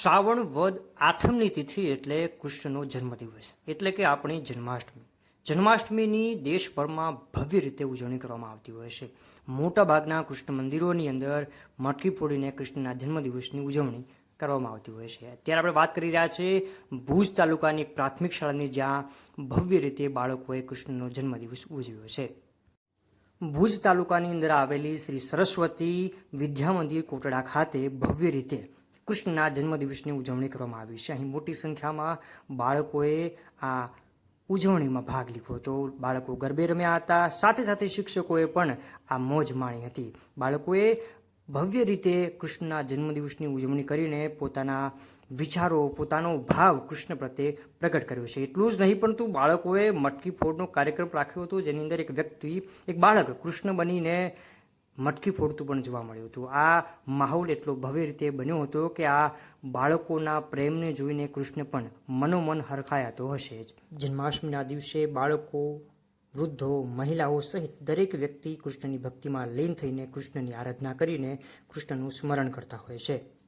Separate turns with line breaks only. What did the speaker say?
શ્રાવણ વદ આઠમની તિથિ એટલે કૃષ્ણનો જન્મદિવસ. એટલે કે આપણી જન્માષ્ટમી. જન્માષ્ટમીની દેશભરમાં ભવ્ય રીતે ઉજવણી કરવામાં આવતી હોય છે. મોટાભાગના કૃષ્ણ મંદિરોની અંદર મટકી ફોડીને કૃષ્ણના જન્મદિવસની ઉજવણી કરવામાં આવતી હોય છે. અત્યારે આપણે વાત કરી રહ્યા છીએ ભુજ તાલુકાની એક પ્રાથમિક શાળાની જ્યાં ભવ્ય રીતે બાળકોએ કૃષ્ણનો જન્મદિવસ ઉજવ્યો છે. ભુજ તાલુકાની અંદર આવેલી શ્રી સરસ્વતી વિદ્યા મંદિર કોટડા ખાતે ભવ્ય રીતે કૃષ્ણના જન્મદિવસની ઉજવણી કરવામાં આવી છે. અહીં મોટી સંખ્યામાં બાળકોએ આ ઉજવણીમાં ભાગ લીધો હતો. બાળકો ગરબે રમ્યા હતા. સાથે સાથે શિક્ષકોએ પણ આ મોજ માણી હતી. બાળકોએ ભવ્ય રીતે કૃષ્ણના જન્મદિવસની ઉજવણી કરીને પોતાના વિચારો, પોતાનો ભાવ કૃષ્ણ પ્રત્યે પ્રગટ કર્યો છે. એટલું જ નહીં, પરંતુ બાળકોએ મટકી ફોડનો કાર્યક્રમ રાખ્યો હતો, જેની અંદર એક વ્યક્તિ, એક બાળક કૃષ્ણ બનીને મટકી ફોડતું પણ જોવા મળ્યું હતું. આ માહોલ એટલો ભવ્ય રીતે બન્યો હતો કે આ બાળકોના પ્રેમને જોઈને કૃષ્ણ પણ મનોમન હરખાયા તો હશે જ. જન્માષ્ટમીના દિવસે બાળકો, વૃદ્ધો, મહિલાઓ સહિત દરેક વ્યક્તિ કૃષ્ણની ભક્તિમાં લીન થઈને કૃષ્ણની આરાધના કરીને કૃષ્ણનું સ્મરણ કરતા હોય છે.